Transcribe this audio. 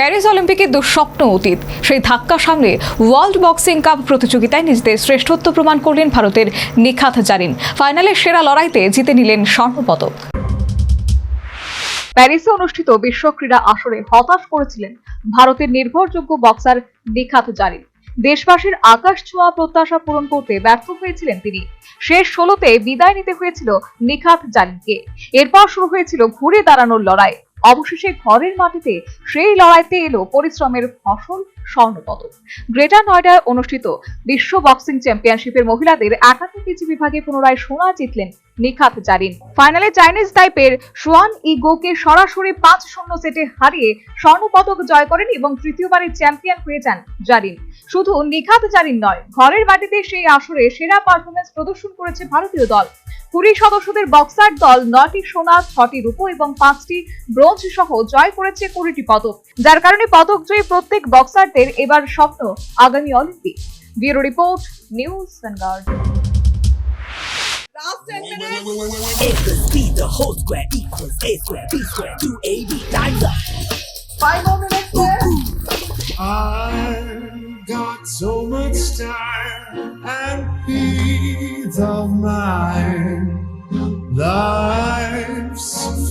Paris অলিম্পিকে দুঃস্বপ্ন অতীত। সেই ধাক্কা সামনে ওয়ার্ল্ড বক্সিং কাপ প্রতিযোগিতায় নিজেদের শ্রেষ্ঠত্ব প্রমাণ করলেন ভারতের নিখাত জারিন। ফাইনালে সেরা লড়াইতে জিতে নিলেন স্বর্ণপদক। প্যারিসে অনুষ্ঠিত বিশ্ব ক্রীড়া আসরে হতাশ করেছিলেন ভারতের নির্ভরযোগ্য বক্সার নিখাত জারিন। দেশবাসীর আকাশ ছোঁয়া প্রত্যাশা পূরণ করতে ব্যর্থ হয়েছিলেন তিনি। শেষ ষোলোতে বিদায় নিতে হয়েছিল নিখাত জারিনকে। এরপর শুরু হয়েছিল ঘুরে দাঁড়ানোর লড়াই। অবশেষে ঘরের মাটিতে সেই লড়াইতে এলো পরিশ্রমের ফসল স্বর্ণপদক। গ্রেটার নয়ডায় অনুষ্ঠিত বিশ্ব বক্সিং চ্যাম্পিয়নশিপের মহিলাদের একান্ন কেজি বিভাগে পুনরায় সোনা জিতলেন নিখাত জারিন। ফাইনালে চাইনিজ টাইপের সোয়ান ইগোকে সরাসরি পাঁচ শূন্য সেটে হারিয়ে স্বর্ণপদক জয় করেন এবং তৃতীয়বারের চ্যাম্পিয়ন হয়ে যান জারিন। শুধু নিখাত জারিন নয়, ঘরের মাটিতে সেই আসরে সেরা পারফরমেন্স প্রদর্শন করেছে ভারতীয় দল। কুড়ি সদস্যদের বক্সার দল নয়টি সোনা ছটি রূপ এবং পাঁচটি ব্রোঞ্জ সহ জয় করেছে কুড়িটি পদক। যার কারণে পদক জয়ী প্রত্যেক বক্সারদের এবার স্বপ্ন আগামী Olympic. Bureau report news center Got so much time and peace of mind.